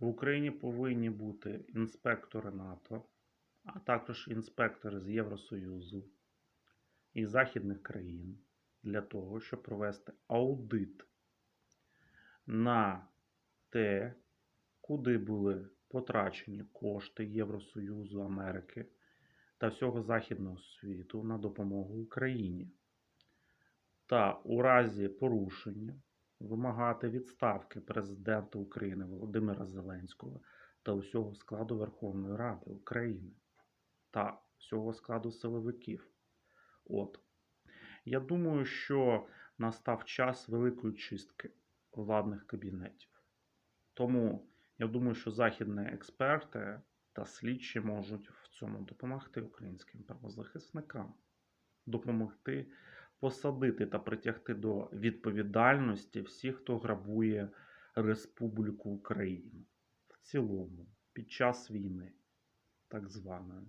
В Україні повинні бути інспектори НАТО, а також інспектори з Євросоюзу і західних країн для того, щоб провести аудит на те, куди були потрачені кошти Євросоюзу, Америки та всього Західного світу на допомогу Україні. Та у разі порушення вимагати відставки президента України Володимира Зеленського та усього складу Верховної Ради України та всього складу силовиків. От. Я думаю, що настав час великої чистки владних кабінетів. Тому я думаю, що західні експерти та слідчі можуть в цьому допомогти українським правозахисникам, допомогти посадити та притягти до відповідальності всіх, хто грабує Республіку Україну в цілому під час війни, так званої.